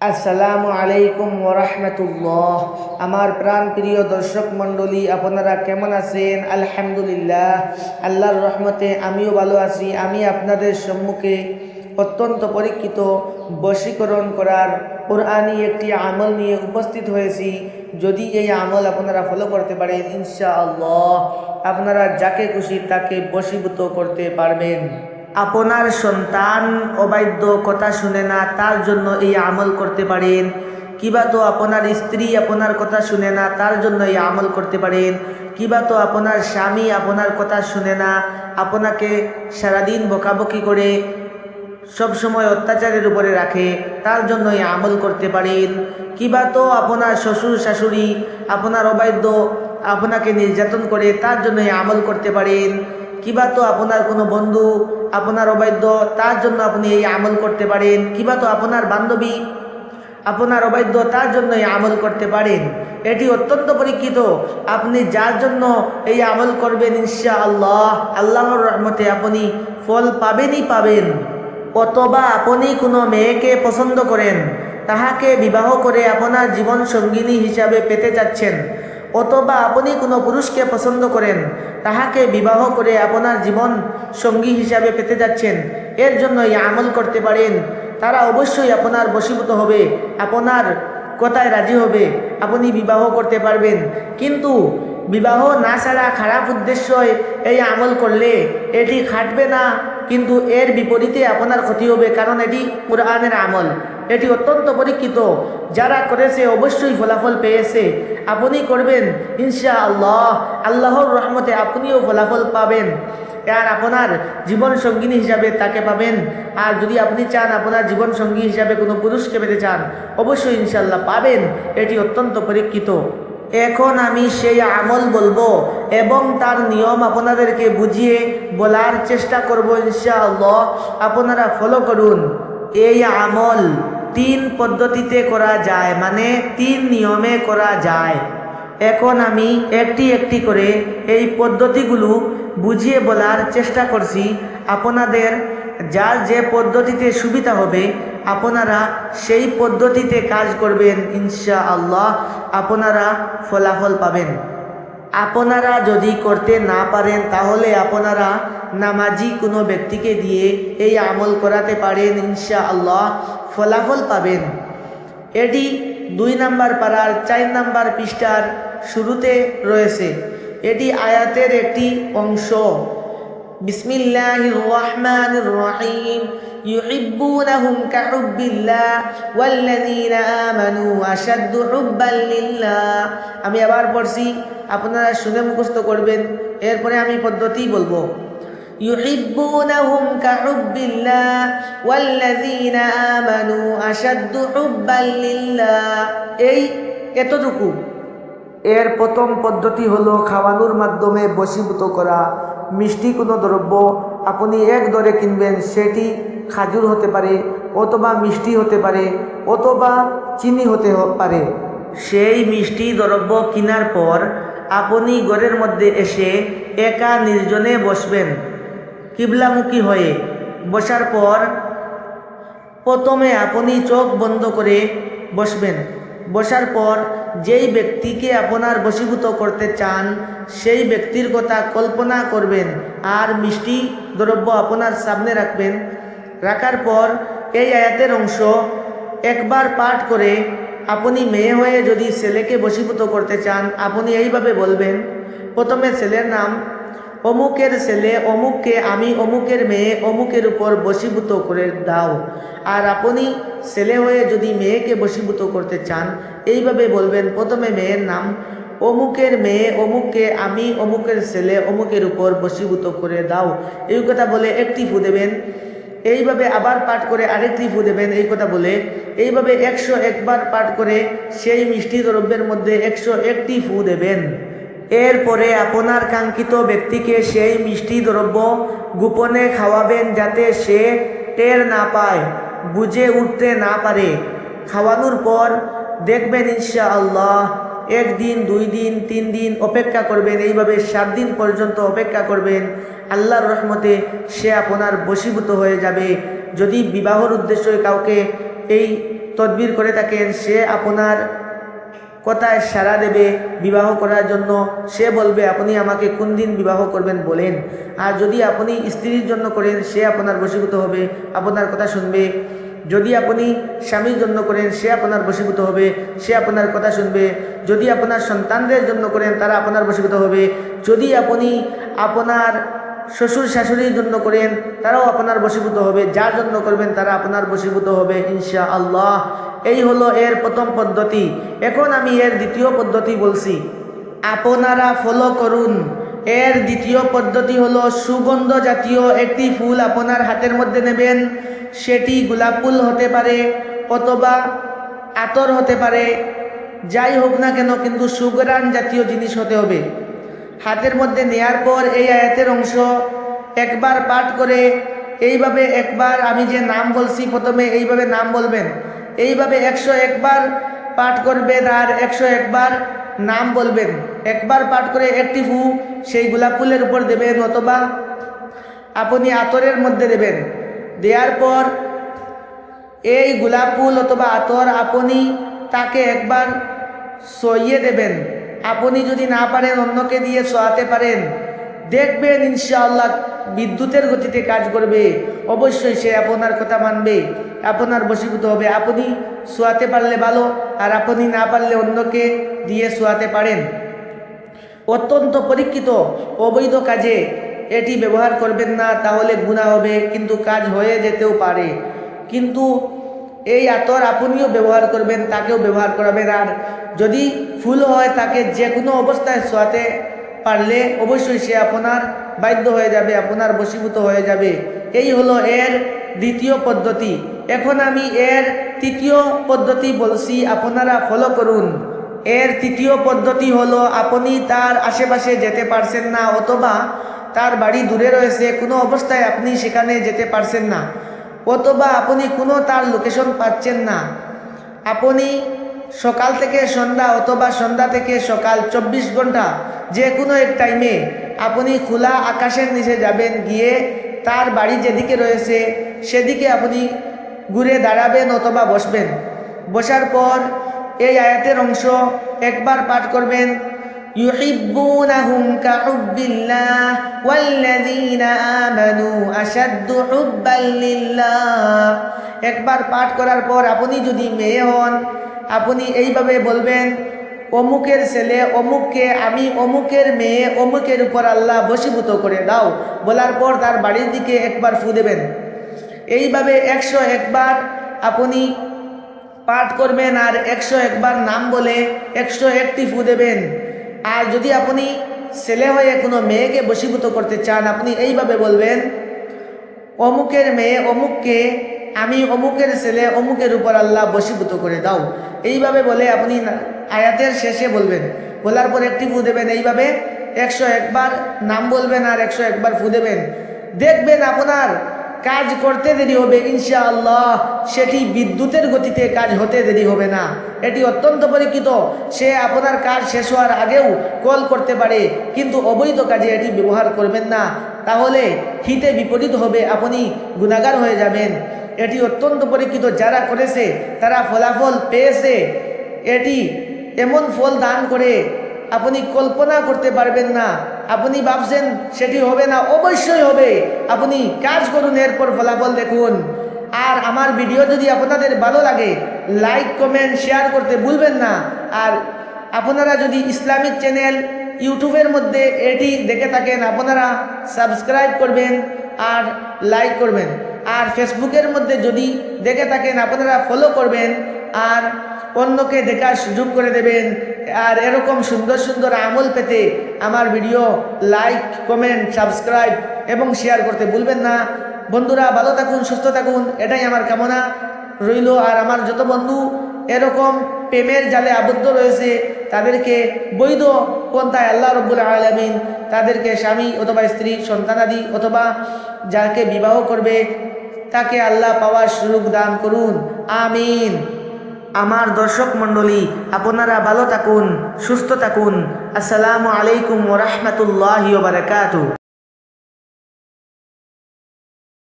আসসালামু আলাইকুম ওরহমতুল্লাহ আমার প্রাণ প্রিয় দর্শক মণ্ডলী, আপনারা কেমন আছেন? আলহামদুলিল্লাহ। আল্লাহর রহমতে আমিও ভালো আছি। আমি আপনাদের সম্মুখে অত্যন্ত পরীক্ষিত বশীকরণ করার কোরআনি একটি আমল নিয়ে উপস্থিত হয়েছি। যদি এই আমল আপনারা ফলো করতে পারেন, ইনশাআল্লাহ আপনারা যাকে খুশি তাকে বশীভূত করতে পারবেন। আপনার সন্তান অবাধ্য কথা শুনে না, তার জন্য এই আমল করতে পারেন। কিবা তো আপনার স্ত্রী আপনার কথা শুনে না, তার জন্য এই আমল করতে পারেন। কিবা তো আপনার স্বামী আপনার কথা শুনে না, আপনাকে সারাদিন বকাবকি করে সব সময় অত্যাচারের উপরে রাখে, তার জন্য এই আমল করতে পারেন। কিবা তো আপনার শ্বশুর, শাশুড়ি, আপনার অবাধ্য আপনাকে নির্যাতন করে, তার জন্য এই আমল করতে পারেন। কিবা তো আপনার কোনো বন্ধু আপনার অবাধ্য, তার জন্য আপনি এই আমল করতে পারেন। কিবা তো আপনার বান্ধবী? আপনার অবাধ্য, তার জন্য এই আমল করতে পারেন। এটি অত্যন্ত পরীক্ষিত। আপনি যার জন্য এই আমল করবেন ইনশা আল্লাহ আল্লাহর রহমতে আপনি ফল পাবেনই পাবেন। অথবা আপনি কোনো মেয়েকে পছন্দ করেন, তাহাকে বিবাহ করে আপনার জীবন সঙ্গিনী হিসাবে পেতে চাচ্ছেন। অথবা আপনি কোনো পুরুষকে পছন্দ করেন তাহাকে বিবাহ করে আপনার জীবন সঙ্গী হিসাবে পেতে যাচ্ছেন। এর জন্য এই আমল করতে পারেন তারা অবশ্যই আপনার বশীভূত হবে আপনার কথায় রাজি হবে, আপনি বিবাহ করতে পারবেন কিন্তু বিবাহ না ছাড়া খারাপ উদ্দেশ্যই এই আমল করলে এটি খাটবে না, কিন্তু এর বিপরীতে আপনার ক্ষতি হবে কারণ এটি কোরআনের আমল। এটি অত্যন্ত পরীক্ষিত। যারা করেছে অবশ্যই ফলাফল পেয়েছে। আপনি করবেন ইনশা আল্লাহ আল্লাহর রহমতে আপনিও ফলাফল পাবেন। আর আপনার জীবন সঙ্গিনী হিসাবে তাকে পাবেন। আর যদি আপনি চান আপনার জীবন সঙ্গী হিসাবে কোনো পুরুষকে পেতে চান, অবশ্যই ইনশাল্লাহ পাবেন। এটি অত্যন্ত পরীক্ষিত। এখন আমি সেই আমল বলব এবং তার নিয়ম আপনাদেরকে বুঝিয়ে বলার চেষ্টা করব ইনশাআল্লাহ। আপনারা ফলো করুন। এই আমল তিন পদ্ধতিতে করা যায় মানে তিন নিয়মে করা যায়। এখন আমি একটি একটি করে এই পদ্ধতিগুলো বুঝিয়ে বলার চেষ্টা করছি। আপনাদের যার যে পদ্ধতিতে সুবিধা হবে, আপনারা সেই পদ্ধতিতে কাজ করবেন ইনশা আল্লাহ আপনারা ফলাফল পাবেন। আপনারা যদি করতে না পারেন, তাহলে আপনারা নামাজি কোনো ব্যক্তিকে দিয়ে এই আমল করাতে পারেন ইনশা আল্লাহ ফলাফল পাবেন এটি দুই নাম্বার পাড়ার চার নাম্বার পৃষ্ঠার শুরুতে রয়েছে এটি আয়াতের একটি অংশ বিসমিল্লাহির রহমানির রহিম يحبونهم كحب الله والذين آمنوا أشد حبا لله আমি আবার পড়ছি আপনারা শুনে মুখস্থ করবেন এরপরে আমি পদ্ধতি বলবো يحبونهم كحب الله والذين آمنوا أشد حبا لله এই এতটুকু এর প্রথম পদ্ধতি হলো খাওয়ানোর মাধ্যমে বশীভূত করা মিষ্টি কোনো দ্রব্য আপনি এক দরে কিনবেন সেটি খাজুর হতে পারে অথবা মিষ্টি হতে পারে অথবা চিনি হতে পারে সেই মিষ্টি দ্রব্য কেনার পর আপনি ঘরের মধ্যে এসে একা নির্জনে বসবেন কিবলামুখী হয়ে বসার পর প্রথমে আপনি চোখ বন্ধ করে বসবেন। বসার পর যেই ব্যক্তিকে আপনার বশীভূত করতে চান, সেই ব্যক্তির কথা কল্পনা করবেন আর মিষ্টি দ্রব্য আপনার সামনে রাখবেন। রাখার পর এই আয়াতের অংশ একবার পাঠ করে আপনি মেয়ে হয়ে যদি ছেলেকে বশীভূত করতে চান, আপনি এইভাবে বলবেন, প্রথমে ছেলের নাম অমুকের ছেলে, অমুককে আমি, অমুকের মেয়ে, অমুকের উপর বশীভূত করে দাও। আর আপনি ছেলে হয়ে যদি মেয়েকে বশীভূত করতে চান, এইভাবে বলবেন, প্রথমে মেয়ের নাম অমুকের মেয়ে, অমুককে আমি, অমুকের ছেলে, অমুকের উপর বশীভূত করে দাও। এই কথা বলে একটি ফু দেবেন। এইভাবে আবার পাঠ করে আরেকটি ফু দেবেন। এই কথা বলে এইভাবে একশো একবার পাঠ করে সেই মিষ্টি দ্রব্যের মধ্যে একশো একটি ফু দেবেন। এরপরে আপনার কাঙ্ক্ষিত ব্যক্তিকে সেই মিষ্টি দ্রব্য গোপনে খাওয়াবেন যাতে সে টের না পায়, বুঝে উঠতে না পারে। খাওয়ানোর পর দেখবেন ইনশা আল্লাহ একদিন, দুই দিন, তিন দিন অপেক্ষা করবেন, এইভাবে সাত দিন পর্যন্ত অপেক্ষা করবেন। আল্লাহর রহমতে সে আপনার বশীভূত হয়ে যাবে। যদি বিবাহর উদ্দেশ্যে কাউকে এই তদবির করে থাকেন, সে আপনার কথায় সারা দেবে বিবাহ করার জন্য? সে বলবে, আপনি আমাকে কোন দিন বিবাহ করবেন বলেন। আর যদি আপনি স্ত্রীর জন্য করেন, সে আপনার বশীভূত হবে। আপনার কথা শুনবে। যদি আপনি স্বামীর জন্য করেন, সে আপনার বশীভূত হবে। সে আপনার কথা শুনবে। যদি আপনার সন্তানদের জন্য করেন, তারা আপনার বশীভূত হবে। যদি আপনি আপনার শ্বশুর শাশুড়ির জন্য করেন, তারাও আপনার বশীভূত হবে। যার জন্য করবেন, তারা আপনার বশীভূত হবে ইনশা আল্লাহ এই হলো এর প্রথম পদ্ধতি। এখন আমি এর দ্বিতীয় পদ্ধতি বলছি। আপনারা ফলো করুন। এর দ্বিতীয় পদ্ধতি হলো সুগন্ধ জাতীয় একটি ফুল আপনার হাতের মধ্যে নেবেন। সেটি গোলাপ ফুল হতে পারে অথবা আতর হতে পারে। যাই হোক না কেন, কিন্তু সুগরান জাতীয় জিনিস হতে হবে। হাতের মধ্যে নেয়ার পর এই আয়াতের অংশ একবার পাঠ করে, এইভাবে একবার আমি যে নাম বলছি, প্রথমে এইভাবে নাম বলবেন। এইভাবে একশো একবার পাঠ করবেন আর একশো একবার নাম বলবেন। একবার পাঠ করে একটি ফু সেই গোলাপ ফুলের উপর দেবেন অথবা আপনি আতরের মধ্যে দেবেন। দেওয়ার পর এই গোলাপ ফুল অথবা আতর আপনি তাকে একবার সইয়ে দেবেন। আপনি যদি না পারেন, অন্যকে দিয়ে সোয়াতে পারেন। দেখবেন ইনশাআল্লাহ বিদ্যুতের গতিতে কাজ করবে। অবশ্যই সে আপনার কথা মানবে, আপনার বশীভূত হবে। আপনি শোয়াতে পারলে ভালো, আর আপনি না পারলে অন্যকে দিয়ে শোয়াতে পারেন। অত্যন্ত পরীক্ষিত, অবৈধ কাজে এটি ব্যবহার করবেন না, তাহলে গুণা হবে, কিন্তু কাজ হয়ে যেতেও পারে। কিন্তু এই আতর আপনিও ব্যবহার করবেন, তাকেও ব্যবহার করাবেন, আর যদি ফুল হয় তাকে যে কোনো অবস্থায় শোয়াতে পারলে অবশ্যই সে আপনার বাধ্য হয়ে যাবে, আপনার বশীভূত হয়ে যাবে। এই হলো এর দ্বিতীয় পদ্ধতি। এখন আমি এর তৃতীয় পদ্ধতি বলছি, আপনারা ফলো করুন। এর তৃতীয় পদ্ধতি হলো, আপনি তার আশেপাশে যেতে পারছেন না অথবা তার বাড়ি দূরে রয়েছে, কোনো অবস্থায় আপনি সেখানে যেতে পারছেন না। অথবা আপনি কোনো তার লোকেশন পাচ্ছেন না। আপনি সকাল থেকে সন্ধ্যা অথবা সন্ধ্যা থেকে সকাল চব্বিশ ঘণ্টা, যে কোনো এক টাইমে আপনি খোলা আকাশের নিচে যাবেন, গিয়ে তার বাড়ি যেদিকে রয়েছে সেদিকে আপনি ঘুরে দাঁড়াবেন অথবা বসবেন। বসার পর এই আয়াতের অংশ একবার পাঠ করবেন। يحبونهم كحب الله والذين آمنوا أشد حبا لله একবার পাঠ করার পর আপনি যদি মেয়ে হন আপনি এইভাবে বলবেন অমুকের ছেলে অমুককে আমি অমুকের মেয়ে অমুকের উপর আল্লাহ বশীভূত করে দাও বলার পর তার বাড়ির দিকে একবার ফু দেবেন এইভাবে একশো একবার আপনি পাঠ করবেন আর একশো একবার নাম বলে একশো একটি ফু দেবেন আর যদি আপনি ছেলে হয়ে কোনো মেয়েকে বশীভূত করতে চান, আপনি এইভাবে বলবেন, অমুকের মেয়ে, অমুককে আমি অমুকের ছেলে, অমুকের উপর আল্লাহ বশীভূত করে দাও। এইভাবে বলে আপনি আয়াতের শেষে বলবেন। বলার পর একটি ফু দেবেন এইভাবে, একশো একবার নাম বলবেন আর একশো একবার ফু দেবেন। দেখবেন আপনার কাজ করতে দেরি হবে, ইনশাআল্লাহ। সেটি বিদ্যুতের গতিতে কাজ হতে দেরি হবে না। এটি অত্যন্ত পরীক্ষিত। সে আপনার কাজ শেষ হওয়ার আগেও কল করতে পারে, কিন্তু অবৈধ কাজে এটি ব্যবহার করবেন না। তাহলে হিতে বিপরীত হবে, আপনি গুণাগার হয়ে যাবেন। এটি অত্যন্ত পরীক্ষিত। যারা করেছে, তারা ফলাফল পেয়েছে। এটি এমন ফল দান করে, আপনি কল্পনা করতে পারবেন না। আপনি ভাবছেন, সেটি হবে না। অবশ্যই হবে। আপনি কাজ করুন, এরপর ফলাফল দেখুন। আর আমার ভিডিও যদি আপনাদের ভালো লাগে লাইক কমেন্ট শেয়ার করতে ভুলবেন না। আর আপনারা যদি ইসলামিক চ্যানেল ইউটিউবের মধ্যে এটি দেখে থাকেন, আপনারা সাবস্ক্রাইব করবেন আর লাইক করবেন। আর ফেসবুকের মধ্যে যদি দেখে থাকেন, আপনারা ফলো করবেন আর অন্যকে দেখার সুযোগ করে দেবেন। আর এরকম সুন্দর সুন্দর আমল পেতে আমার ভিডিও লাইক কমেন্ট সাবস্ক্রাইব এবং শেয়ার করতে ভুলবেন না। বন্ধুরা ভালো থাকুন, সুস্থ থাকুন, এটাই আমার কামনা। রইল আর আমার যত বন্ধু, এরকম প্রেমের জালে আবদ্ধ রয়েছে, তাদেরকে বৈধ পন্থায় আল্লাহ রব্বুল আলমিন তাদেরকে স্বামী অথবা স্ত্রী সন্তানাদি অথবা যাকে বিবাহ করবে, তাকে আল্লাহ পাওয়ার সুযোগ দান করুন। আমিন। আমার দর্শক মণ্ডলী, আপনারা ভালো থাকুন, সুস্থ থাকুন। আসসালামু আলাইকুম ওরহমতুল্লাহ বারকাতু